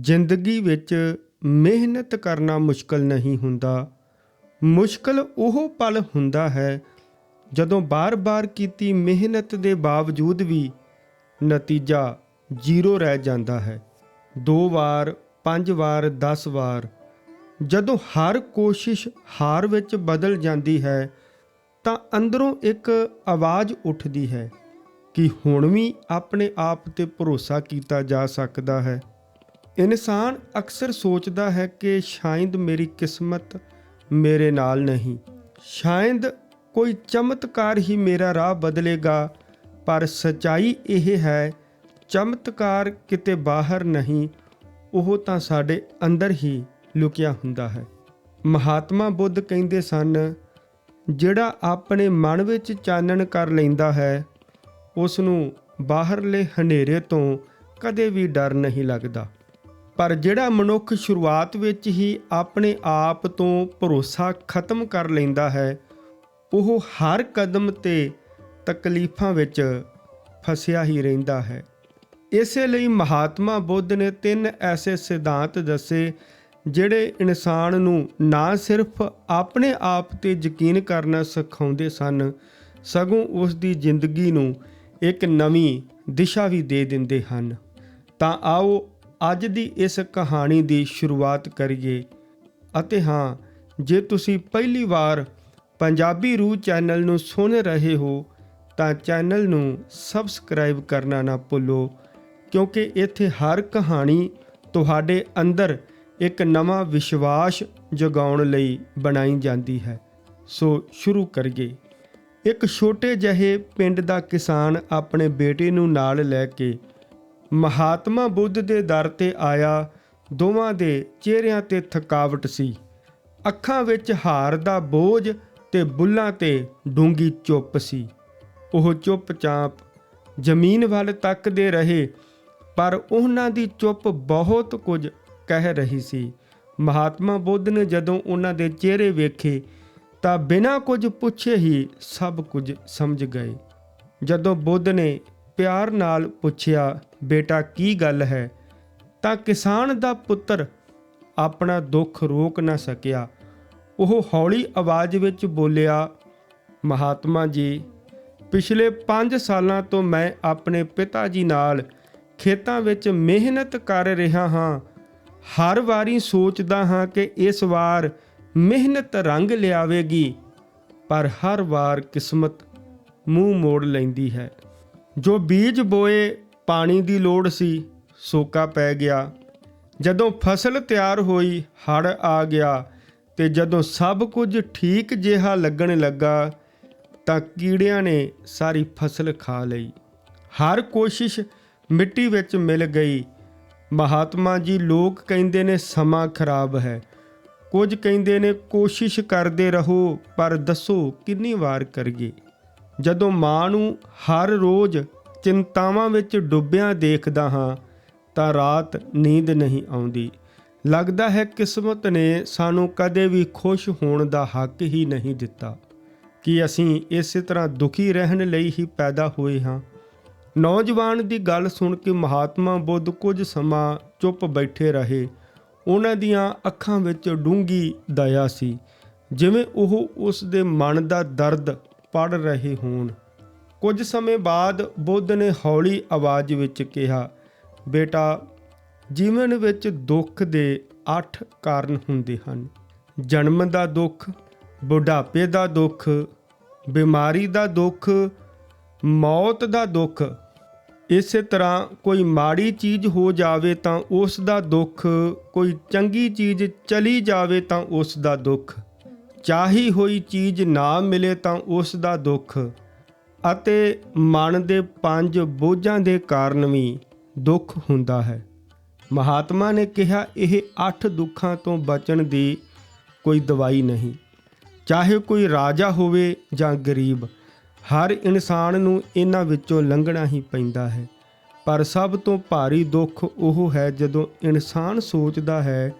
ਜ਼ਿੰਦਗੀ ਵਿੱਚ ਮਿਹਨਤ ਕਰਨਾ ਮੁਸ਼ਕਲ ਨਹੀਂ ਹੁੰਦਾ। ਮੁਸ਼ਕਲ ਉਹ ਪਲ ਹੁੰਦਾ ਹੈ ਜਦੋਂ ਬਾਰ-ਬਾਰ ਕੀਤੀ ਮਿਹਨਤ ਦੇ ਬਾਵਜੂਦ ਵੀ ਨਤੀਜਾ ਜ਼ੀਰੋ ਰਹਿ ਜਾਂਦਾ ਹੈ। ਦੋ ਵਾਰ, ਪੰਜ ਵਾਰ 10 ਵਾਰ, ਜਦੋਂ ਹਰ ਕੋਸ਼ਿਸ਼ ਹਾਰ ਵਿੱਚ ਬਦਲ ਜਾਂਦੀ ਹੈ ਤਾਂ ਅੰਦਰੋਂ ਇੱਕ ਆਵਾਜ਼ ਉੱਠਦੀ ਹੈ ਕਿ ਹੁਣ ਵੀ ਆਪਣੇ ਆਪ ਤੇ ਭਰੋਸਾ ਕੀਤਾ ਜਾ ਸਕਦਾ ਹੈ। ਇਨਸਾਨ ਅਕਸਰ ਸੋਚਦਾ ਹੈ ਕਿ ਸ਼ਾਇਦ ਮੇਰੀ ਕਿਸਮਤ ਮੇਰੇ ਨਾਲ ਨਹੀਂ। ਸ਼ਾਇਦ ਕੋਈ ਚਮਤਕਾਰ ਹੀ ਮੇਰਾ ਰਾਹ ਬਦਲੇਗਾ, ਪਰ ਸਚਾਈ ਇਹ ਹੈ, ਚਮਤਕਾਰ ਕਿਤੇ ਬਾਹਰ ਨਹੀਂ, ਉਹ ਤਾਂ ਸਾਡੇ ਅੰਦਰ ਹੀ ਲੁਕਿਆ ਹੁੰਦਾ ਹੈ। ਮਹਾਤਮਾ ਬੁੱਧ ਕਹਿੰਦੇ ਸਨ, ਜਿਹੜਾ ਆਪਣੇ ਮਨ ਵਿੱਚ ਚਾਨਣ ਕਰ ਲੈਂਦਾ ਹੈ ਉਸ ਨੂੰ ਬਾਹਰਲੇ ਹਨੇਰੇ ਤੋਂ ਕਦੇ ਵੀ ਡਰ ਨਹੀਂ ਲੱਗਦਾ। ਪਰ ਜਿਹੜਾ ਮਨੁੱਖ ਸ਼ੁਰੂਆਤ ਵਿੱਚ ਹੀ ਆਪਣੇ ਆਪ ਤੋਂ ਭਰੋਸਾ ਖਤਮ ਕਰ ਲੈਂਦਾ ਹੈ, ਉਹ ਹਰ ਕਦਮ ਤੇ ਤਕਲੀਫਾਂ ਵਿੱਚ ਫਸਿਆ ਹੀ ਰਹਿੰਦਾ ਹੈ। ਇਸੇ ਲਈ ਮਹਾਤਮਾ ਬੁੱਧ ਨੇ ਤਿੰਨ ਐਸੇ ਸਿਧਾਂਤ ਦੱਸੇ, ਜਿਹੜੇ ਇਨਸਾਨ ਨੂੰ ਨਾ ਸਿਰਫ ਆਪਣੇ ਆਪ ਤੇ ਯਕੀਨ ਕਰਨਾ ਸਿਖਾਉਂਦੇ ਸਨ, ਸਗੋਂ ਉਸ ਦੀ ਜ਼ਿੰਦਗੀ ਨੂੰ ਇੱਕ ਨਵੀਂ ਦਿਸ਼ਾ ਵੀ ਦੇ ਦਿੰਦੇ ਹਨ। ਤਾਂ ਆਓ ਅੱਜ ਦੀ ਇਸ ਕਹਾਣੀ ਦੀ ਸ਼ੁਰੂਆਤ ਕਰੀਏ। ਅਤੇ ਹਾਂ, ਜੇ ਤੁਸੀਂ ਪਹਿਲੀ ਵਾਰ ਪੰਜਾਬੀ ਰੂ ਚੈਨਲ ਨੂੰ ਸੁਣ ਰਹੇ ਹੋ, ਤਾਂ ਚੈਨਲ ਨੂੰ ਸਬਸਕ੍ਰਾਈਬ ਕਰਨਾ ਨਾ ਭੁੱਲੋ, ਕਿਉਂਕਿ ਇੱਥੇ ਹਰ ਕਹਾਣੀ ਤੁਹਾਡੇ ਅੰਦਰ ਇੱਕ ਨਵਾਂ ਵਿਸ਼ਵਾਸ ਜਗਾਉਣ ਲਈ ਬਣਾਈ ਜਾਂਦੀ ਹੈ। ਸੋ ਸ਼ੁਰੂ ਕਰੀਏ। ਇੱਕ ਛੋਟੇ ਜਿਹੇ ਪਿੰਡ ਦਾ ਕਿਸਾਨ ਆਪਣੇ ਬੇਟੇ ਨੂੰ ਨਾਲ ਲੈ ਕੇ ਮਹਾਤਮਾ ਬੁੱਧ ਦੇ ਦਰ ਤੇ ਆਇਆ, ਦੋਵਾਂ ਦੇ ਚਿਹਰਿਆਂ ਤੇ ਥਕਾਵਟ ਸੀ। ਅੱਖਾਂ ਵਿੱਚ ਹਾਰ ਦਾ ਬੋਝ ਤੇ ਬੁੱਲਾਂ ਤੇ ਡੂੰਗੀ ਚੁੱਪ ਸੀ। ਉਹ ਚੁੱਪਚਾਪ ਜ਼ਮੀਨ ਵੱਲ ਤੱਕਦੇ ਰਹੇ, ਪਰ ਉਹਨਾਂ ਦੀ ਚੁੱਪ ਬਹੁਤ ਕੁਝ ਕਹਿ ਰਹੀ ਸੀ। ਮਹਾਤਮਾ ਬੁੱਧ ਨੇ ਜਦੋਂ ਉਹਨਾਂ ਦੇ ਚਿਹਰੇ ਵੇਖੇ, ਤਾਂ ਬਿਨਾਂ ਕੁਝ ਪੁੱਛੇ ਹੀ ਸਭ ਕੁਝ ਸਮਝ ਗਏ। ਜਦੋਂ ਬੁੱਧ ਨੇ ਪਿਆਰ ਨਾਲ ਪੁੱਛਿਆ, ਬੇਟਾ, ਕੀ ਗੱਲ ਹੈ? ਤਾਂ ਕਿਸਾਨ ਦਾ ਪੁੱਤਰ ਆਪਣਾ ਦੁੱਖ ਰੋਕ ਨਾ ਸਕਿਆ। ਉਹ ਹੌਲੀ ਆਵਾਜ਼ ਵਿੱਚ ਬੋਲਿਆ, ਮਹਾਤਮਾ ਜੀ, ਪਿਛਲੇ 5 ਸਾਲਾਂ ਤੋਂ ਮੈਂ ਆਪਣੇ ਪਿਤਾ ਜੀ ਨਾਲ ਖੇਤਾਂ ਵਿੱਚ ਮਿਹਨਤ ਕਰ ਰਿਹਾ ਹਾਂ। ਹਰ ਵਾਰੀ ਸੋਚਦਾ ਹਾਂ ਕਿ ਇਸ ਵਾਰ ਮਿਹਨਤ ਰੰਗ ਲਿਆਵੇਗੀ, ਪਰ ਹਰ ਵਾਰ ਕਿਸਮਤ ਮੂੰਹ ਮੋੜ ਲੈਂਦੀ ਹੈ। ਜੋ ਬੀਜ ਬੋਏ ਪਾਣੀ ਦੀ ਲੋੜ ਸੀ, ਸੋਕਾ ਪੈ ਗਿਆ। ਜਦੋਂ ਫਸਲ ਤਿਆਰ ਹੋਈ ਹੜ ਆ ਗਿਆ ਤੇ ਜਦੋਂ ਸਭ ਕੁਝ ਠੀਕ ਜਿਹਾ ਲੱਗਣ ਲੱਗਾ, ਤਾਂ ਕੀੜਿਆਂ ਨੇ ਸਾਰੀ ਫਸਲ ਖਾ ਲਈ। ਹਰ ਕੋਸ਼ਿਸ਼ ਮਿੱਟੀ ਵਿੱਚ ਮਿਲ ਗਈ। ਮਹਾਤਮਾ ਜੀ ਲੋਕ ਕਹਿੰਦੇ ਨੇ, ਸਮਾਂ ਖਰਾਬ ਹੈ। ਕੁਝ ਕਹਿੰਦੇ ਨੇ, ਕੋਸ਼ਿਸ਼ ਕਰਦੇ ਰਹੋ, ਪਰ ਦੱਸੋ ਕਿੰਨੀ ਵਾਰ ਕਰੀਏ। ਜਦੋਂ ਮਾਂ ਨੂੰ ਹਰ ਰੋਜ਼ ਚਿੰਤਾਵਾਂ ਵਿੱਚ ਡੁੱਬਿਆਂ ਦੇਖਦਾ ਹਾਂ, ਤਾਂ ਰਾਤ ਨੀਂਦ ਨਹੀਂ ਆਉਂਦੀ। ਲੱਗਦਾ ਹੈ ਕਿਸਮਤ ਨੇ ਸਾਨੂੰ ਕਦੇ ਵੀ ਖੁਸ਼ ਹੋਣ ਦਾ ਹੱਕ ਹੀ ਨਹੀਂ ਦਿੱਤਾ। ਕਿ ਅਸੀਂ ਇਸੇ ਤਰ੍ਹਾਂ ਦੁਖੀ ਰਹਿਣ ਲਈ ਹੀ ਪੈਦਾ ਹੋਏ ਹਾਂ? ਨੌਜਵਾਨ ਦੀ ਗੱਲ ਸੁਣ ਕੇ ਮਹਾਤਮਾ ਬੁੱਧ ਕੁਝ ਸਮਾਂ ਚੁੱਪ ਬੈਠੇ ਰਹੇ। ਉਹਨਾਂ ਦੀਆਂ ਅੱਖਾਂ ਵਿੱਚ ਡੂੰਗੀ ਦਇਆ ਸੀ, ਜਿਵੇਂ ਉਹ ਉਸ ਦੇ ਮਨ ਦਾ ਦਰਦ ਪੜ ਰਹੇ ਹੋਣ। ਕੁਝ ਸਮੇਂ ਬਾਅਦ ਬੁੱਧ ਨੇ ਹੌਲੀ ਆਵਾਜ਼ ਵਿੱਚ ਕਿਹਾ, ਬੇਟਾ, ਜੀਵਨ ਵਿੱਚ ਦੁੱਖ ਦੇ 8 ਕਾਰਨ ਹੁੰਦੇ ਹਨ। ਜਨਮ ਦਾ ਦੁੱਖ, ਬੁਢਾਪੇ ਦਾ ਦੁੱਖ, ਬਿਮਾਰੀ ਦਾ ਦੁੱਖ, ਮੌਤ ਦਾ ਦੁੱਖ। ਇਸੇ ਤਰ੍ਹਾਂ ਕੋਈ ਮਾੜੀ ਚੀਜ਼ ਹੋ ਜਾਵੇ ਤਾਂ ਉਸ ਦਾ ਦੁੱਖ, ਕੋਈ ਚੰਗੀ ਚੀਜ਼ ਚਲੀ ਜਾਵੇ ਤਾਂ ਉਸ ਦਾ ਦੁੱਖ। ਚਾਹੀ ਹੋਈ ਚੀਜ਼ ਨਾ ਮਿਲੇ ਤਾਂ ਉਸ ਦਾ ਦੁੱਖ। ਅਤੇ ਮਨ ਦੇ ਪੰਜ ਬੋਝਾਂ ਦੇ ਕਾਰਨ ਵੀ ਦੁੱਖ ਹੁੰਦਾ ਹੈ। ਮਹਾਤਮਾ ਨੇ ਕਿਹਾ, ਇਹ 8 ਦੁੱਖਾਂ ਤੋਂ ਬਚਣ ਦੀ ਕੋਈ ਦਵਾਈ ਨਹੀਂ। ਚਾਹੇ ਕੋਈ ਰਾਜਾ ਹੋਵੇ ਜਾਂ ਗਰੀਬ, ਹਰ ਇਨਸਾਨ ਨੂੰ ਇਹਨਾਂ ਵਿੱਚੋਂ ਲੰਘਣਾ ਹੀ ਪੈਂਦਾ ਹੈ। ਪਰ ਸਭ ਤੋਂ ਭਾਰੀ ਦੁੱਖ ਉਹ ਹੈ ਜਦੋਂ ਇਨਸਾਨ ਸੋਚਦਾ ਹੈ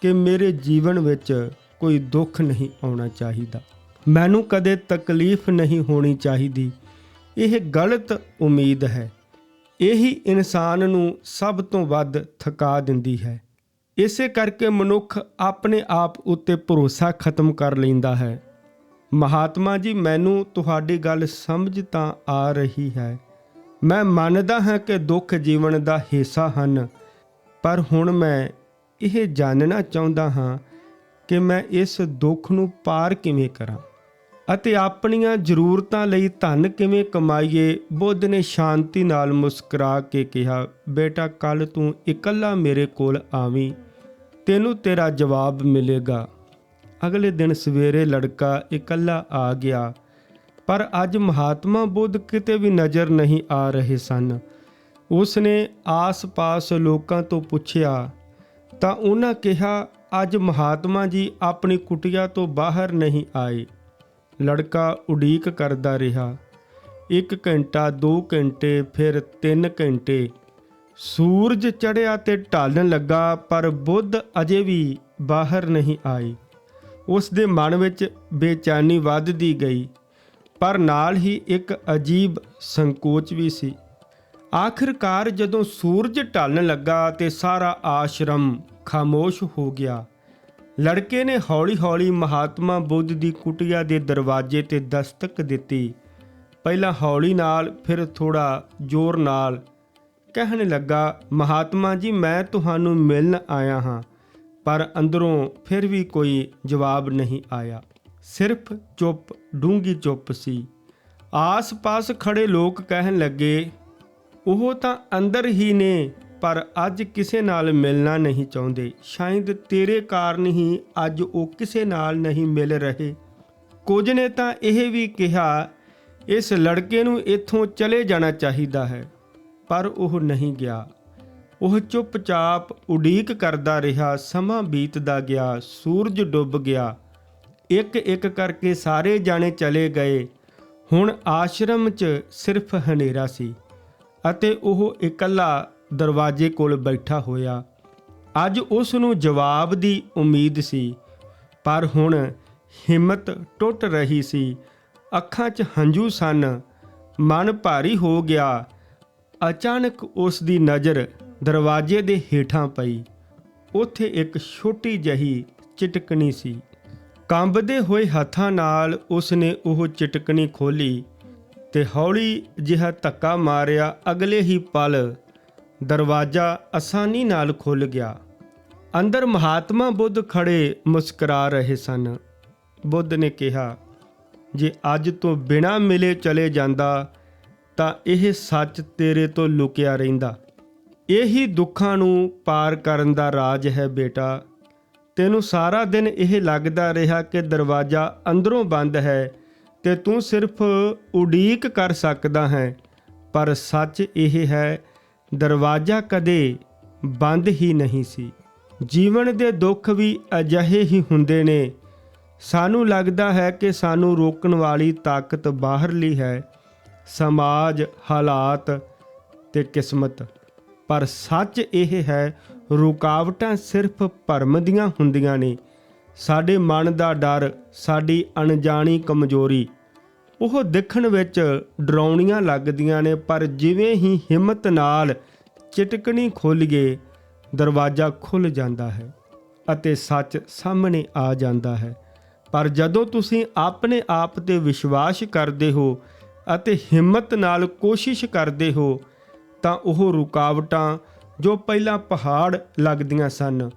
ਕਿ ਮੇਰੇ ਜੀਵਨ ਵਿੱਚ ਕੋਈ ਦੁੱਖ ਨਹੀਂ ਆਉਣਾ ਚਾਹੀਦਾ। ਮੈਨੂੰ ਕਦੇ ਤਕਲੀਫ ਨਹੀਂ ਹੋਣੀ ਚਾਹੀਦੀ। ਇਹ ਗਲਤ ਉਮੀਦ ਹੈ। ਇਹੀ ਇਨਸਾਨ ਨੂੰ ਸਭ ਤੋਂ ਵੱਧ ਥਕਾ ਦਿੰਦੀ ਹੈ। ਇਸੇ ਕਰਕੇ ਮਨੁੱਖ ਆਪਣੇ ਆਪ ਉੱਤੇ ਭਰੋਸਾ ਖਤਮ ਕਰ ਲੈਂਦਾ ਹੈ। ਮਹਾਤਮਾ ਜੀ, ਮੈਨੂੰ ਤੁਹਾਡੀ ਗੱਲ ਸਮਝ ਤਾਂ ਆ ਰਹੀ ਹੈ। ਮੈਂ ਮੰਨਦਾ ਹਾਂ ਕਿ ਦੁੱਖ ਜੀਵਨ ਦਾ ਹਿੱਸਾ ਹਨ। ਪਰ ਹੁਣ ਮੈਂ ਇਹ ਜਾਣਨਾ ਚਾਹੁੰਦਾ ਹਾਂ ਕਿ ਮੈਂ ਇਸ ਦੁੱਖ ਨੂੰ ਪਾਰ ਕਿਵੇਂ ਕਰਾਂ ਅਤੇ ਆਪਣੀਆਂ ਜ਼ਰੂਰਤਾਂ ਲਈ ਧਨ ਕਿਵੇਂ ਕਮਾਈਏ, ਬੁੱਧ ਨੇ ਸ਼ਾਂਤੀ ਨਾਲ ਮੁਸਕਰਾ ਕੇ ਕਿਹਾ, ਬੇਟਾ ਕੱਲ ਤੂੰ ਇਕੱਲਾ ਮੇਰੇ ਕੋਲ ਆਵੀਂ, ਤੈਨੂੰ ਤੇਰਾ ਜਵਾਬ ਮਿਲੇਗਾ। ਅਗਲੇ ਦਿਨ ਸਵੇਰੇ ਲੜਕਾ ਇਕੱਲਾ ਆ ਗਿਆ, ਪਰ ਅੱਜ ਮਹਾਤਮਾ ਬੁੱਧ ਕਿਤੇ ਵੀ ਨਜ਼ਰ ਨਹੀਂ ਆ ਰਹੇ ਸਨ। ਉਸ ਨੇ ਆਸ-ਪਾਸ ਲੋਕਾਂ ਤੋਂ ਪੁੱਛਿਆ ਤਾਂ ਉਹਨਾਂ ਕਿਹਾ, ਅੱਜ ਮਹਾਤਮਾ ਜੀ ਆਪਣੀ ਕੁਟਿਆ ਤੋਂ ਬਾਹਰ ਨਹੀਂ ਆਏ। ਲੜਕਾ ਉਡੀਕ ਕਰਦਾ ਰਿਹਾ। 1 ਘੰਟਾ 2 ਘੰਟੇ, ਫਿਰ 3 ਘੰਟੇ। ਸੂਰਜ ਚੜ੍ਹਿਆ ਤੇ ਢਲਣ ਲੱਗਾ, ਪਰ ਬੁੱਧ ਅਜੇ ਵੀ ਬਾਹਰ ਨਹੀਂ ਆਏ। ਉਸ ਦੇ ਮਨ ਵਿੱਚ ਬੇਚੈਨੀ ਵੱਧਦੀ ਗਈ, ਪਰ ਨਾਲ ਹੀ ਇੱਕ ਅਜੀਬ ਸੰਕੋਚ ਵੀ ਸੀ। ਆਖਿਰਕਾਰ ਜਦੋਂ ਸੂਰਜ ਢਲਣ ਲੱਗਾ ਤੇ ਸਾਰਾ ਆਸ਼ਰਮ ਖਾਮੋਸ਼ ਹੋ ਗਿਆ। ਲੜਕੇ ਨੇ ਹੌਲੀ-ਹੌਲੀ ਮਹਾਤਮਾ ਬੁੱਧ ਦੀ ਕੁਟਿਆ ਦੇ ਦਰਵਾਜ਼ੇ ਤੇ ਦਸਤਕ ਦਿੱਤੀ। ਪਹਿਲਾਂ ਹੌਲੀ ਨਾਲ, ਫਿਰ ਥੋੜਾ ਜ਼ੋਰ ਨਾਲ ਕਹਿਣ ਲੱਗਾ, ਮਹਾਤਮਾ ਜੀ, ਮੈਂ ਤੁਹਾਨੂੰ ਮਿਲਣ ਆਇਆ ਹਾਂ, ਪਰ ਅੰਦਰੋਂ ਫਿਰ ਵੀ ਕੋਈ ਜਵਾਬ ਨਹੀਂ ਆਇਆ। ਸਿਰਫ ਚੁੱਪ ਡੂੰਗੀ ਚੁੱਪ ਸੀ। ਆਸ-ਪਾਸ ਖੜੇ ਲੋਕ ਕਹਿਣ ਲੱਗੇ ਉਹ ਤਾਂ ਅੰਦਰ ਹੀ ਨੇ, ਪਰ ਅੱਜ ਕਿਸੇ ਨਾਲ ਮਿਲਣਾ ਨਹੀਂ ਚਾਹੁੰਦੇ। ਸ਼ਾਇਦ ਤੇਰੇ ਕਾਰਨ ਹੀ ਅੱਜ ਉਹ ਕਿਸੇ ਨਾਲ ਨਹੀਂ ਮਿਲ ਰਹੇ। ਕੁਝ ਨੇ ਤਾਂ ਇਹ ਵੀ ਕਿਹਾ, ਇਸ ਲੜਕੇ ਨੂੰ ਇੱਥੋਂ ਚਲੇ ਜਾਣਾ ਚਾਹੀਦਾ ਹੈ, ਪਰ ਉਹ ਨਹੀਂ ਗਿਆ। ਉਹ ਚੁੱਪਚਾਪ ਉਡੀਕ ਕਰਦਾ ਰਿਹਾ, ਸਮਾਂ ਬੀਤਦਾ ਗਿਆ, ਸੂਰਜ ਡੁੱਬ ਗਿਆ। ਇੱਕ ਇੱਕ ਕਰਕੇ ਸਾਰੇ ਜਾਣੇ ਚਲੇ ਗਏ। ਹੁਣ ਆਸ਼ਰਮ 'ਚ ਸਿਰਫ ਹਨੇਰਾ ਸੀ। ਅਤੇ ਉਹ ਇਕੱਲਾ ਦਰਵਾਜ਼ੇ ਕੋਲ ਬੈਠਾ ਹੋਇਆ। ਅੱਜ ਉਸ ਨੂੰ ਜਵਾਬ ਦੀ ਉਮੀਦ ਸੀ, ਪਰ ਹੁਣ ਹਿੰਮਤ ਟੁੱਟ ਰਹੀ ਸੀ। ਅੱਖਾਂ 'ਚ ਹੰਝੂ ਸਨ, ਮਨ ਭਾਰੀ ਹੋ ਗਿਆ। ਅਚਾਨਕ ਉਸ ਦੀ ਨਜ਼ਰ ਦਰਵਾਜ਼ੇ ਦੇ ਹੇਠਾਂ ਪਈ। ਉੱਥੇ ਇੱਕ ਛੋਟੀ ਜਹੀ ਚਿਟਕਣੀ ਸੀ। ਕੰਬਦੇ ਹੋਏ ਹੱਥਾਂ ਨਾਲ ਉਸ ਨੇ ਉਹ ਚਿਟਕਣੀ ਖੋਲੀ ਤੇ ਹੌਲੀ ਜਿਹਾ ਧੱਕਾ ਮਾਰਿਆ ਅਗਲੇ ਹੀ ਪਲ ਦਰਵਾਜ਼ਾ ਆਸਾਨੀ ਨਾਲ ਖੁੱਲ ਗਿਆ। ਅੰਦਰ ਮਹਾਤਮਾ ਬੁੱਧ ਖੜੇ ਮੁਸਕਰਾ ਰਹੇ ਸਨ। ਬੁੱਧ ਨੇ ਕਿਹਾ, ਜੇ ਅੱਜ ਤੋਂ ਬਿਨਾਂ ਮਿਲੇ ਚਲੇ ਜਾਂਦਾ, ਤਾਂ ਇਹ ਸੱਚ ਤੇਰੇ ਤੋਂ ਲੁਕਿਆ ਰਹਿੰਦਾ। ਇਹੀ ਦੁੱਖਾਂ ਨੂੰ ਪਾਰ ਕਰਨ ਦਾ ਰਾਜ ਹੈ ਬੇਟਾ। ਤੈਨੂੰ ਸਾਰਾ ਦਿਨ ਇਹ ਲੱਗਦਾ ਰਿਹਾ ਕਿ ਦਰਵਾਜ਼ਾ ਅੰਦਰੋਂ ਬੰਦ ਹੈ ਤੇ ਤੂੰ ਸਿਰਫ ਉਡੀਕ ਕਰ ਸਕਦਾ ਹੈ, ਪਰ ਸੱਚ ਇਹ ਹੈ, ਦਰਵਾਜ਼ਾ ਕਦੇ ਬੰਦ ਹੀ ਨਹੀਂ ਸੀ। ਜੀਵਨ ਦੇ ਦੁੱਖ ਵੀ ਅਜਿਹੇ ਹੀ ਹੁੰਦੇ ਨੇ। ਸਾਨੂੰ ਲੱਗਦਾ ਹੈ ਕਿ ਸਾਨੂੰ ਰੋਕਣ ਵਾਲੀ ਤਾਕਤ ਬਾਹਰਲੀ ਹੈ, ਸਮਾਜ, ਹਾਲਾਤ ਤੇ ਕਿਸਮਤ। ਪਰ ਸੱਚ ਇਹ ਹੈ, ਰੁਕਾਵਟਾਂ ਸਿਰਫ ਭਰਮ ਦੀਆਂ ਹੁੰਦੀਆਂ ਨੇ। ਸਾਡੇ ਮਨ ਦਾ ਡਰ, ਸਾਡੀ ਅਣਜਾਣੀ ਕਮਜ਼ੋਰੀ ਉਹ ਦੇਖਣ ਵਿੱਚ ਡਰਾਉਣੀਆਂ ਲੱਗਦੀਆਂ ਨੇ, ਪਰ ਜਿਵੇਂ ਹੀ ਹਿੰਮਤ ਨਾਲ ਚਿਟਕਣੀ ਖੁੱਲ ਦਰਵਾਜ਼ਾ ਖੁੱਲ ਜਾਂਦਾ ਹੈ ਅਤੇ ਸੱਚ ਸਾਹਮਣੇ ਆ ਜਾਂਦਾ ਹੈ। ਪਰ ਜਦੋਂ ਤੁਸੀਂ ਆਪਣੇ ਆਪ ਤੇ ਵਿਸ਼ਵਾਸ ਕਰਦੇ ਹੋ ਅਤੇ ਹਿੰਮਤ ਨਾਲ ਕੋਸ਼ਿਸ਼ ਕਰਦੇ ਹੋ, ਤਾਂ ਉਹ ਰੁਕਾਵਟਾਂ ਜੋ ਪਹਿਲਾਂ ਪਹਾੜ ਲੱਗਦੀਆਂ ਸਨ,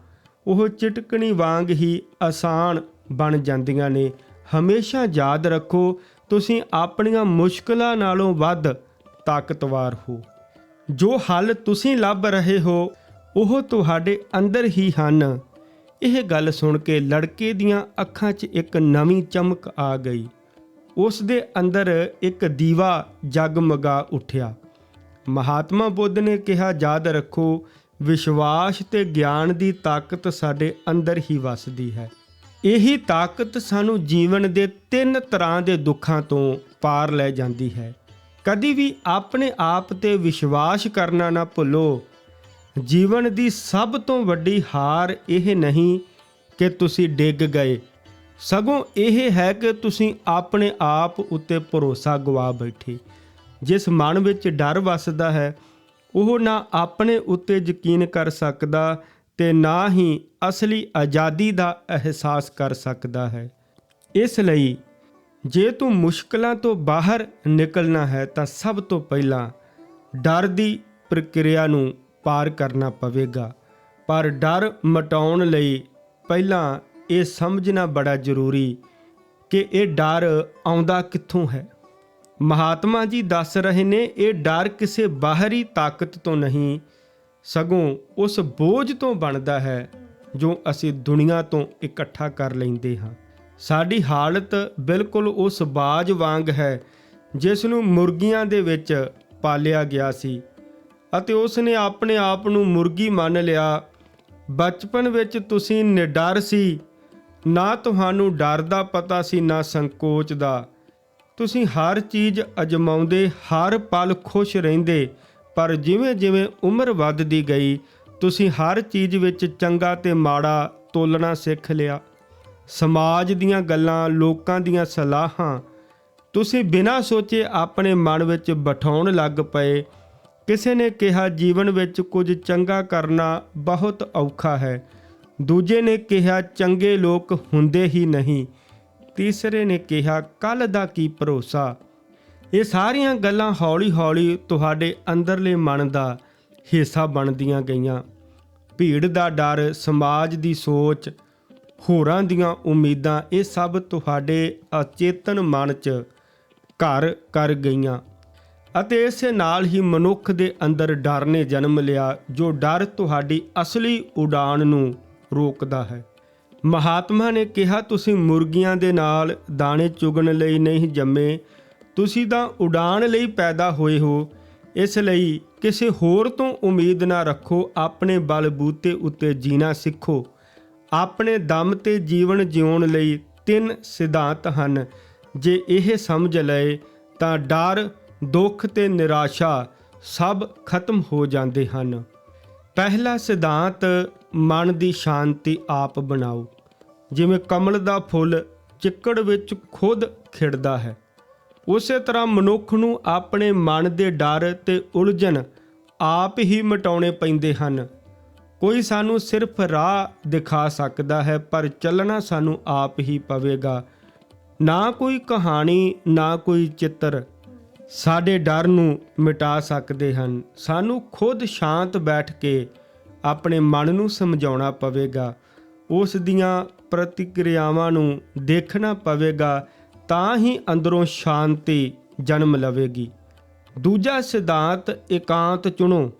ਉਹ ਚਿਟਕਣੀ ਵਾਂਗ ਹੀ ਆਸਾਨ ਬਣ ਜਾਂਦੀਆਂ ਨੇ। ਹਮੇਸ਼ਾ ਯਾਦ ਰੱਖੋ ਤੁਸੀਂ ਆਪਣੀਆਂ ਮੁਸ਼ਕਲਾਂ ਨਾਲੋਂ ਵੱਧ ਤਾਕਤਵਾਰ ਹੋ। ਜੋ ਹੱਲ ਤੁਸੀਂ ਲੱਭ ਰਹੇ ਹੋ, ਉਹ ਤੁਹਾਡੇ ਅੰਦਰ ਹੀ ਹਨ। ਇਹ ਗੱਲ ਸੁਣ ਕੇ ਲੜਕੇ ਦੀਆਂ ਅੱਖਾਂ 'ਚ ਇੱਕ ਨਵੀਂ ਚਮਕ ਆ ਗਈ। ਉਸ ਦੇ ਅੰਦਰ ਇੱਕ ਦੀਵਾ ਜਗਮਗਾ ਉੱਠਿਆ। ਮਹਾਤਮਾ ਬੁੱਧ ਨੇ ਕਿਹਾ, ਯਾਦ ਰੱਖੋ, ਵਿਸ਼ਵਾਸ ਤੇ ਗਿਆਨ ਦੀ ਤਾਕਤ ਸਾਡੇ ਅੰਦਰ ਹੀ ਵੱਸਦੀ ਹੈ। ਇਹੀ ਤਾਕਤ ਸਾਨੂੰ ਜੀਵਨ ਦੇ ਤਿੰਨ ਤਰ੍ਹਾਂ ਦੇ ਦੁੱਖਾਂ ਤੋਂ ਪਾਰ ਲੈ ਜਾਂਦੀ ਹੈ। ਕਦੀ ਵੀ ਆਪਣੇ ਆਪ ਤੇ ਵਿਸ਼ਵਾਸ ਕਰਨਾ ਨਾ ਭੁੱਲੋ। ਜੀਵਨ ਦੀ ਸਭ ਤੋਂ ਵੱਡੀ ਹਾਰ ਇਹ ਨਹੀਂ ਕਿ ਤੁਸੀਂ ਡਿੱਗ ਗਏ। ਸਗੋਂ ਇਹ ਹੈ ਕਿ ਤੁਸੀਂ ਆਪਣੇ ਆਪ ਉੱਤੇ ਭਰੋਸਾ ਗਵਾ ਬੈਠੇ। ਜਿਸ ਮਨ ਵਿੱਚ ਡਰ ਵੱਸਦਾ ਹੈ, ਉਹ ਨਾ ਆਪਣੇ ਉੱਤੇ ਯਕੀਨ ਕਰ ਸਕਦਾ ਤੇ ਨਾ ਹੀ ਅਸਲੀ ਆਜ਼ਾਦੀ ਦਾ ਅਹਿਸਾਸ ਕਰ ਸਕਦਾ ਹੈ। ਇਸ ਲਈ ਜੇ ਤੂੰ ਮੁਸ਼ਕਲਾਂ ਤੋਂ ਬਾਹਰ ਨਿਕਲਣਾ ਹੈ ਤਾਂ ਸਭ ਤੋਂ ਪਹਿਲਾਂ ਡਰ ਦੀ ਪ੍ਰਕਿਰਿਆ ਨੂੰ ਪਾਰ ਕਰਨਾ ਪਵੇਗਾ। ਪਰ ਡਰ ਮਟਾਉਣ ਲਈ ਪਹਿਲਾਂ ਇਹ ਸਮਝਣਾ ਬੜਾ ਜ਼ਰੂਰੀ ਕਿ ਇਹ ਡਰ ਆਉਂਦਾ ਕਿੱਥੋਂ ਹੈ। ਮਹਾਤਮਾ ਜੀ ਦੱਸ ਰਹੇ ਨੇ, ਇਹ ਡਰ ਕਿਸੇ ਬਾਹਰੀ ਤਾਕਤ ਤੋਂ ਨਹੀਂ ਸਗੋਂ ਉਸ ਬੋਝ ਤੋਂ ਬਣਦਾ ਹੈ ਜੋ ਅਸੀਂ ਦੁਨੀਆ ਤੋਂ ਇਕੱਠਾ ਕਰ ਲੈਂਦੇ ਹਾਂ। ਸਾਡੀ ਹਾਲਤ ਬਿਲਕੁਲ ਉਸ ਬਾਜ ਵਾਂਗ ਹੈ ਜਿਸ ਨੂੰ ਮੁਰਗੀਆਂ ਦੇ ਵਿੱਚ ਪਾਲਿਆ ਗਿਆ ਸੀ ਅਤੇ ਉਸ ਨੇ ਆਪਣੇ ਆਪ ਨੂੰ ਮੁਰਗੀ ਮੰਨ ਲਿਆ। ਬਚਪਨ ਵਿੱਚ ਤੁਸੀਂ ਨਿਡਰ ਸੀ, ਨਾ ਤੁਹਾਨੂੰ ਡਰ ਦਾ ਪਤਾ ਸੀ, ਨਾ ਸੰਕੋਚ ਦਾ। ਤੁਸੀਂ ਹਰ ਚੀਜ਼ ਅਜਮਾਉਂਦੇ, ਹਰ ਪਲ ਖੁਸ਼ ਰਹਿੰਦੇ ਪਰ ਜਿਵੇਂ ਜਿਵੇਂ ਉਮਰ ਵੱਧਦੀ ਗਈ, ਤੁਸੀਂ ਹਰ ਚੀਜ਼ ਵਿੱਚ ਚੰਗਾ ਤੇ ਮਾੜਾ ਤੋਲਣਾ ਸਿੱਖ ਲਿਆ। ਸਮਾਜ ਦੀਆਂ ਗੱਲਾਂ, ਲੋਕਾਂ ਦੀਆਂ ਸਲਾਹਾਂ, ਤੁਸੀਂ ਬਿਨਾਂ ਸੋਚੇ ਆਪਣੇ ਮਨ ਵਿੱਚ ਬਿਠਾਉਣ ਲੱਗ ਪਏ। ਕਿਸੇ ਨੇ ਕਿਹਾ, ਜੀਵਨ ਵਿੱਚ ਕੁਝ ਚੰਗਾ ਕਰਨਾ ਬਹੁਤ ਔਖਾ ਹੈ। ਦੂਜੇ ਨੇ ਕਿਹਾ, ਚੰਗੇ ਲੋਕ ਹੁੰਦੇ ਹੀ ਨਹੀਂ। ਤੀਸਰੇ ਨੇ ਕਿਹਾ ਕੱਲ ਦਾ ਕੀ ਭਰੋਸਾ? ਇਹ ਸਾਰੀਆਂ ਗੱਲਾਂ ਹੌਲੀ-ਹੌਲੀ ਤੁਹਾਡੇ ਅੰਦਰਲੇ ਮਨ ਦਾ ਹਿੱਸਾ ਬਣਦੀਆਂ ਗਈਆਂ। ਭੀੜ ਦਾ ਡਰ, ਸਮਾਜ ਦੀ ਸੋਚ, ਹੋਰਾਂ ਦੀਆਂ ਉਮੀਦਾਂ, ਇਹ ਸਭ ਤੁਹਾਡੇ ਅਚੇਤਨ ਮਨ 'ਚ ਘਰ ਕਰ ਗਈਆਂ। ਅਤੇ ਇਸੇ ਨਾਲ ਹੀ ਮਨੁੱਖ ਦੇ ਅੰਦਰ ਡਰ ਨੇ ਜਨਮ ਲਿਆ, ਜੋ ਡਰ ਤੁਹਾਡੀ ਅਸਲੀ ਉਡਾਨ ਨੂੰ ਰੋਕਦਾ ਹੈ। ਮਹਾਤਮਾ ਨੇ ਕਿਹਾ, ਤੁਸੀਂ ਮੁਰਗੀਆਂ ਦੇ ਨਾਲ ਦਾਣੇ ਚੁਗਣ ਲਈ ਨਹੀਂ ਜੰਮੇ। ਤੁਸੀਂ ਤਾਂ ਉਡਾਣ ਲਈ ਪੈਦਾ ਹੋਏ ਹੋ। ਇਸ ਲਈ ਕਿਸੇ ਹੋਰ ਤੋਂ ਉਮੀਦ ਨਾ ਰੱਖੋ। ਆਪਣੇ ਬਲ ਬੂਤੇ ਉੱਤੇ ਜੀਣਾ ਸਿੱਖੋ। ਆਪਣੇ ਦਮ ਤੇ ਜੀਵਨ ਜਿਉਣ ਲਈ ਤਿੰਨ ਸਿਧਾਂਤ ਹਨ। ਜੇ ਇਹ ਸਮਝ ਲਏ ਤਾਂ ਡਰ, ਦੁੱਖ ਤੇ ਨਿਰਾਸ਼ਾ ਸਭ ਖਤਮ ਹੋ ਜਾਂਦੇ ਹਨ। ਪਹਿਲਾ ਸਿਧਾਂਤ, ਮਨ ਦੀ ਸ਼ਾਂਤੀ ਆਪ ਬਣਾਓ। ਜਿਵੇਂ ਕਮਲ ਦਾ ਫੁੱਲ ਚਿੱਕੜ ਵਿੱਚ ਖੁਦ ਖਿੜਦਾ ਹੈ। ਉਸੇ ਤਰ੍ਹਾਂ ਮਨੁੱਖ ਨੂੰ ਆਪਣੇ ਮਨ ਦੇ ਡਰ ਤੇ ਉਲਝਣ ਆਪ ਹੀ ਮਿਟਾਉਣੇ ਪੈਂਦੇ ਹਨ। ਕੋਈ ਸਾਨੂੰ ਸਿਰਫ ਰਾਹ ਦਿਖਾ ਸਕਦਾ ਹੈ, ਪਰ ਚੱਲਣਾ ਸਾਨੂੰ ਆਪ ਹੀ ਪਵੇਗਾ। ਨਾ ਕੋਈ ਕਹਾਣੀ, ਨਾ ਕੋਈ ਚਿੱਤਰ ਸਾਡੇ ਡਰ ਨੂੰ ਮਿਟਾ ਸਕਦੇ ਹਨ। ਸਾਨੂੰ ਖੁਦ ਸ਼ਾਂਤ ਬੈਠ ਕੇ ਆਪਣੇ ਮਨ ਨੂੰ ਸਮਝਾਉਣਾ ਪਵੇਗਾ। ਉਸ ਦੀਆਂ ਪ੍ਰਤੀਕਿਰਿਆਵਾਂ ਨੂੰ ਦੇਖਣਾ ਪਵੇਗਾ ਤਾਂ ਹੀ ਅੰਦਰੋਂ ਸ਼ਾਂਤੀ ਜਨਮ ਲਵੇਗੀ। ਦੂਜਾ ਸਿਧਾਂਤ ਇਕਾਂਤ ਚੁਣੋ।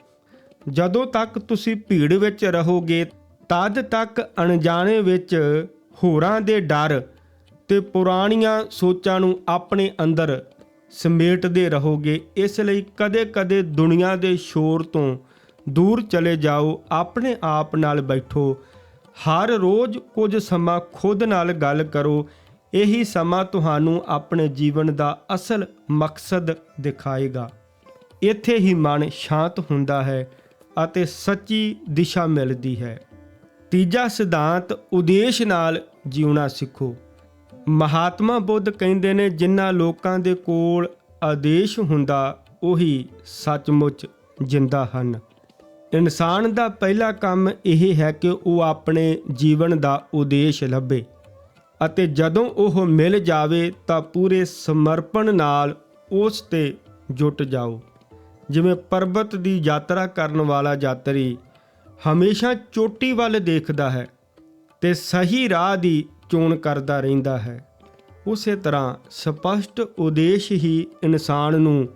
ਜਦੋਂ ਤੱਕ ਤੁਸੀਂ ਭੀੜ ਵਿੱਚ ਰਹੋਗੇ, ਤਦ ਤੱਕ ਅਣਜਾਣੇ ਵਿੱਚ ਹੋਰਾਂ ਦੇ ਡਰ ਤੇ ਪੁਰਾਣੀਆਂ ਸੋਚਾਂ ਨੂੰ ਆਪਣੇ ਅੰਦਰ ਸਮੇਟਦੇ ਰਹੋਗੇ। ਇਸ ਲਈ ਕਦੇ-ਕਦੇ ਦੁਨੀਆ ਦੇ ਸ਼ੋਰ ਤੋਂ ਦੂਰ ਚਲੇ ਜਾਓ, ਆਪਣੇ ਆਪ ਨਾਲ ਬੈਠੋ। ਹਰ ਰੋਜ਼ ਕੁਝ ਸਮਾਂ ਖੁਦ ਨਾਲ ਗੱਲ ਕਰੋ। ਇਹੀ ਸਮਾਂ ਤੁਹਾਨੂੰ ਆਪਣੇ ਜੀਵਨ ਦਾ ਅਸਲ ਮਕਸਦ ਦਿਖਾਏਗਾ। ਇੱਥੇ ਹੀ ਮਨ ਸ਼ਾਂਤ ਹੁੰਦਾ ਹੈ ਅਤੇ ਸੱਚੀ ਦਿਸ਼ਾ ਮਿਲਦੀ ਹੈ। ਤੀਜਾ ਸਿਧਾਂਤ ਉਦੇਸ਼ ਨਾਲ ਜਿਉਣਾ ਸਿੱਖੋ। ਮਹਾਤਮਾ ਬੁੱਧ ਕਹਿੰਦੇ ਨੇ ਜਿਨ੍ਹਾਂ ਲੋਕਾਂ ਦੇ ਕੋਲ ਆਦੇਸ਼ ਹੁੰਦਾ, ਉਹੀ ਸੱਚਮੁੱਚ ਜਿੰਦਾ ਹਨ। ਇਨਸਾਨ ਦਾ ਪਹਿਲਾ ਕੰਮ ਇਹ ਹੈ ਕਿ ਉਹ ਆਪਣੇ ਜੀਵਨ ਦਾ ਉਦੇਸ਼ ਲੱਭੇ। ਅਤੇ ਜਦੋਂ ਉਹ ਮਿਲ ਜਾਵੇ ਤਾਂ ਪੂਰੇ ਸਮਰਪਣ ਨਾਲ ਉਸ ਤੇ ਜੁਟ ਜਾਓ। ਜਿਵੇਂ ਪਰਬਤ ਦੀ ਯਾਤਰਾ ਕਰਨ ਵਾਲਾ ਯਾਤਰੀ ਹਮੇਸ਼ਾ ਚੋਟੀ ਵੱਲ ਦੇਖਦਾ ਹੈ ਤੇ ਸਹੀ ਰਾਹ ਦੀ ਚੋਣ ਕਰਦਾ ਰਹਿੰਦਾ ਹੈ। ਉਸੇ ਤਰ੍ਹਾਂ ਸਪਸ਼ਟ ਉਦੇਸ਼ ਹੀ ਇਨਸਾਨ ਨੂੰ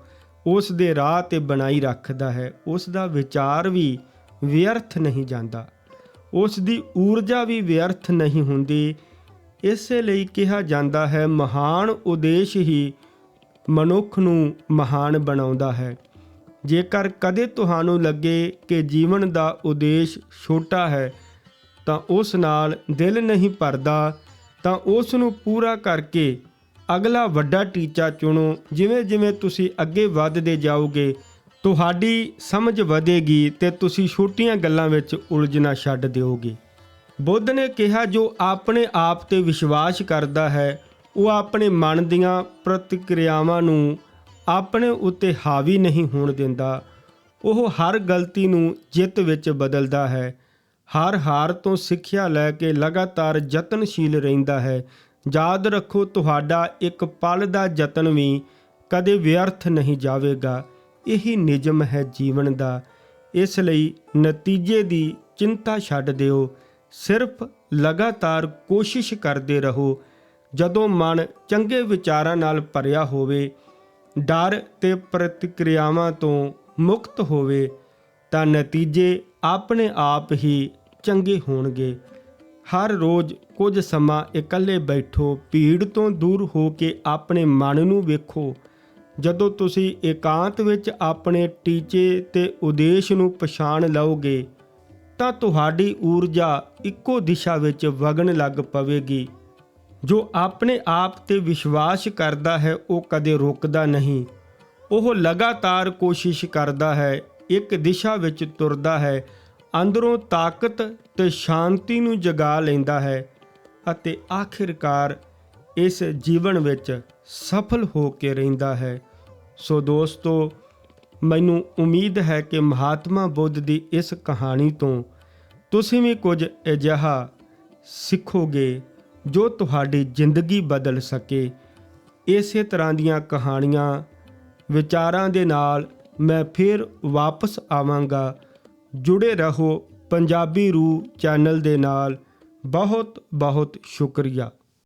ਉਸ ਦੇ ਰਾਹ ਤੇ ਬਣਾਈ ਰੱਖਦਾ ਹੈ। ਉਸ ਦਾ ਵਿਚਾਰ ਵੀ ਵਿਅਰਥ ਨਹੀਂ ਜਾਂਦਾ। ਉਸ ਦੀ ਊਰਜਾ ਵੀ ਵਿਅਰਥ ਨਹੀਂ ਹੁੰਦੀ। ਇਸੇ ਲਈ ਕਿਹਾ ਜਾਂਦਾ ਹੈ, ਮਹਾਨ ਉਦੇਸ਼ ਹੀ ਮਨੁੱਖ ਨੂੰ ਮਹਾਨ ਬਣਾਉਂਦਾ ਹੈ। ਜੇਕਰ ਕਦੇ ਤੁਹਾਨੂੰ ਲੱਗੇ ਕਿ ਜੀਵਨ ਦਾ ਉਦੇਸ਼ ਛੋਟਾ ਹੈ, ਤਾਂ ਉਸ ਨਾਲ ਦਿਲ ਨਹੀਂ ਭਰਦਾ, ਤਾਂ ਉਸ ਨੂੰ ਪੂਰਾ ਕਰਕੇ ਅਗਲਾ ਵੱਡਾ ਟੀਚਾ ਚੁਣੋ। ਜਿਵੇਂ ਜਿਵੇਂ ਤੁਸੀਂ ਅੱਗੇ ਵੱਧਦੇ ਜਾਓਗੇ, ਤੁਹਾਡੀ ਸਮਝ ਵਧੇਗੀ ਤੇ ਤੁਸੀਂ ਛੋਟੀਆਂ ਗੱਲਾਂ ਵਿੱਚ ਉਲਝਣਾ ਛੱਡ ਦਿਓਗੇ। ਬੁੱਧ ਨੇ ਕਿਹਾ, ਜੋ ਆਪਣੇ ਆਪ ਤੇ ਵਿਸ਼ਵਾਸ ਕਰਦਾ ਹੈ, ਉਹ ਆਪਣੇ ਮਨ ਦੀਆਂ ਪ੍ਰਤੀਕਿਰਿਆਵਾਂ ਨੂੰ ਆਪਣੇ ਉੱਤੇ ਹਾਵੀ ਨਹੀਂ ਹੋਣ ਦਿੰਦਾ। ਉਹ ਹਰ ਗਲਤੀ ਨੂੰ ਜਿੱਤ ਵਿੱਚ ਬਦਲਦਾ ਹੈ। ਹਰ ਹਾਰ ਤੋਂ ਸਿੱਖਿਆ ਲੈ ਕੇ ਲਗਾਤਾਰ ਯਤਨਸ਼ੀਲ ਰਹਿੰਦਾ ਹੈ। ਯਾਦ ਰੱਖੋ, ਤੁਹਾਡਾ ਇੱਕ ਪਲ ਦਾ ਯਤਨ ਵੀ ਕਦੇ ਵਿਅਰਥ ਨਹੀਂ ਜਾਵੇਗਾ। ਇਹੀ ਨਿਯਮ ਹੈ ਜੀਵਨ ਦਾ। ਇਸ ਲਈ ਨਤੀਜੇ ਦੀ ਚਿੰਤਾ ਛੱਡ ਦਿਓ। ਸਿਰਫ ਲਗਾਤਾਰ ਕੋਸ਼ਿਸ਼ ਕਰਦੇ ਰਹੋ। ਜਦੋਂ ਮਨ ਚੰਗੇ ਵਿਚਾਰਾਂ ਨਾਲ ਭਰਿਆ ਹੋਵੇ, ਡਰ ਤੇ ਪ੍ਰਤੀਕਿਰਿਆਵਾਂ ਤੋਂ ਮੁਕਤ ਹੋਵੇ, ਤਾਂ ਨਤੀਜੇ ਆਪਣੇ ਆਪ ਹੀ ਚੰਗੇ ਹੋਣਗੇ। ਹਰ ਰੋਜ਼ ਕੁਝ ਸਮਾਂ ਇਕੱਲੇ ਬੈਠੋ, ਭੀੜ ਤੋਂ ਦੂਰ ਹੋ ਕੇ ਆਪਣੇ ਮਨ ਨੂੰ ਵੇਖੋ। ਜਦੋਂ ਤੁਸੀਂ ਇਕਾਂਤ ਵਿੱਚ ਆਪਣੇ ਟੀਚੇ ਤੇ ਉਦੇਸ਼ ਨੂੰ ਪਛਾਣ ਲਓਗੇ ਤਾਂ ਤੁਹਾਡੀ ਊਰਜਾ ਇੱਕੋ ਦਿਸ਼ਾ ਵਿੱਚ ਵਗਣ ਲੱਗ ਪਵੇਗੀ। ਜੋ ਆਪਣੇ ਆਪ ਤੇ ਵਿਸ਼ਵਾਸ ਕਰਦਾ ਹੈ, ਉਹ ਕਦੇ ਰੁਕਦਾ ਨਹੀਂ। ਉਹ ਲਗਾਤਾਰ ਕੋਸ਼ਿਸ਼ ਕਰਦਾ ਹੈ, ਇੱਕ ਦਿਸ਼ਾ ਵਿੱਚ ਤੁਰਦਾ ਹੈ, ਅੰਦਰੋਂ ਤਾਕਤ ਤੇ ਸ਼ਾਂਤੀ ਨੂੰ ਜਗਾ ਲੈਂਦਾ ਹੈ ਅਤੇ ਆਖਿਰਕਾਰ ਇਸ ਜੀਵਨ ਵਿੱਚ ਸਫਲ ਹੋ ਕੇ ਰਹਿੰਦਾ ਹੈ। ਸੋ ਦੋਸਤੋ ਮੈਨੂੰ ਉਮੀਦ ਹੈ ਕਿ ਮਹਾਤਮਾ ਬੁੱਧ ਦੀ ਇਸ ਕਹਾਣੀ ਤੋਂ ਤੁਸੀਂ ਵੀ ਕੁਝ ਅਜਿਹਾ ਸਿੱਖੋਗੇ ਜੋ ਤੁਹਾਡੀ ਜ਼ਿੰਦਗੀ ਬਦਲ ਸਕੇ। ਇਸੇ ਤਰ੍ਹਾਂ ਦੀਆਂ ਕਹਾਣੀਆਂ ਵਿਚਾਰਾਂ ਦੇ ਨਾਲ ਮੈਂ ਫਿਰ ਵਾਪਸ ਆਵਾਂਗਾ। ਜੁੜੇ ਰਹੋ ਪੰਜਾਬੀ ਰੂ ਚੈਨਲ ਦੇ ਨਾਲ। ਬਹੁਤ ਬਹੁਤ ਸ਼ੁਕਰੀਆ।